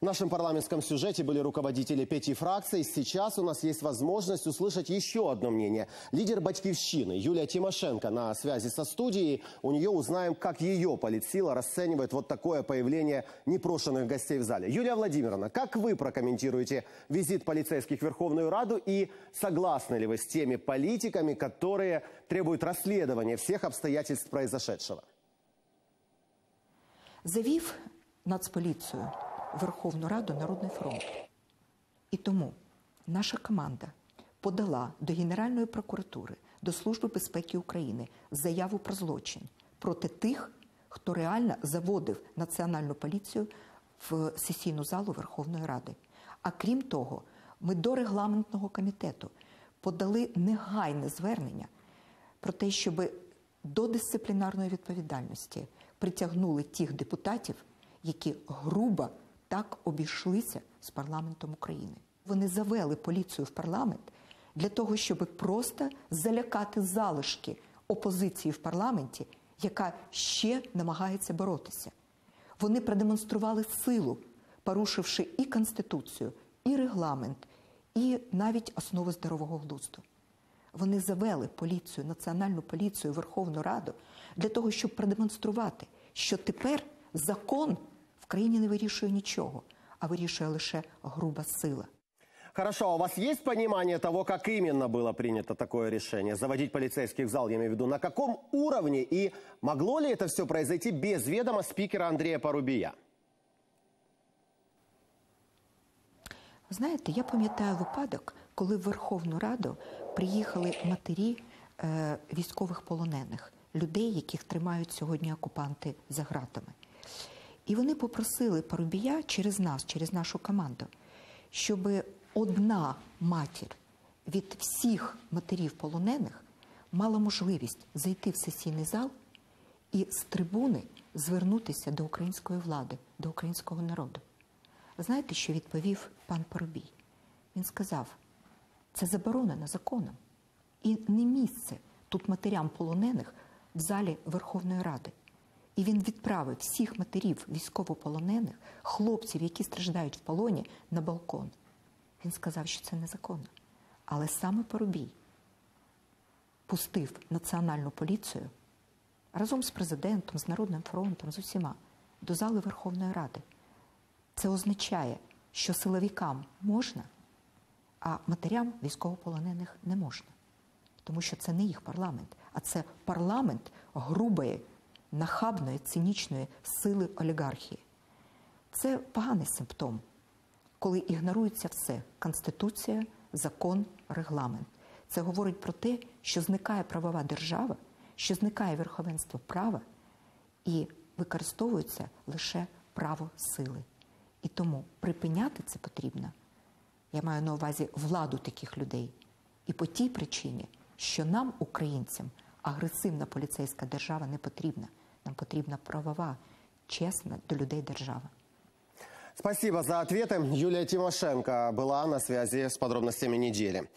В нашем парламентском сюжете были руководители пяти фракций. Сейчас у нас есть возможность услышать еще одно мнение. Лидер «Батькивщины» Юлия Тимошенко на связи со студией. У нее узнаем, как ее политсила расценивает вот такое появление непрошенных гостей в зале. Юлия Владимировна, как вы прокомментируете визит полицейских в Верховную Раду и согласны ли вы с теми политиками, которые требуют расследования всех обстоятельств произошедшего? Завів Нацполіцію Верховну Раду Народний фронт. І тому наша команда подала до Генеральної прокуратури, до Служби безпеки України заяву про злочин проти тих, хто реально заводив національну поліцію в сесійну залу Верховної Ради. А крім того, ми до регламентного комітету подали негайне звернення про те, щоб до дисциплінарної відповідальності притягнули тих депутатів, які грубо так обійшлися з парламентом України. Вони завели поліцію в парламент для того, щоб просто залякати залишки опозиції в парламенті, яка ще намагається боротися. Вони продемонстрували силу, порушивши і конституцію, і регламент, і навіть основи здорового глузду. Вони завели поліцію, національну поліцію, Верховну Раду для того, щоб продемонструвати, що тепер закон країні не вирішує нічого, а вирішує лише груба сила. Хорошо, а у вас есть понимание того, как именно было принято такое решение? Заводить полицейских в зал, я имею в виду, на каком уровне и могло ли это все произойти без ведома спикера Андрея Порубия? Знаєте, я пам'ятаю випадок, коли в Верховну Раду приїхали матері е, військових полонених, людей, яких тримають сьогодні окупанти за гратами. І вони попросили Парубія через нас, через нашу команду, щоб одна матір від всіх матерів полонених мала можливість зайти в сесійний зал і з трибуни звернутися до української влади, до українського народу. Знаєте, що відповів пан Парубій? Він сказав: це заборонено законом. І не місце тут матерям полонених в залі Верховної Ради. І він відправив всіх матерів військовополонених, хлопців, які страждають в полоні, на балкон. Він сказав, що це незаконно. Але саме Парубій пустив національну поліцію разом з президентом, з Народним фронтом, з усіма до зали Верховної Ради. Це означає, що силовикам можна, а матерям військовополонених не можна. Тому що це не їх парламент, а це парламент грубої, нахабної, цинічної сили олігархії. Це поганий симптом, коли ігнорується все конституція, закон, регламент. Це говорить про те, що зникає правова держава, що зникає верховенство права і використовується лише право сили. І тому припиняти це потрібно. Я маю на увазі владу таких людей. І по тій причині, що нам, українцям, агресивна поліцейська держава не потрібна. Нам потрібна правова, чесна до людей держава. Спасибо за ответы. Юлия Тимошенко была на связи с подробностями недели.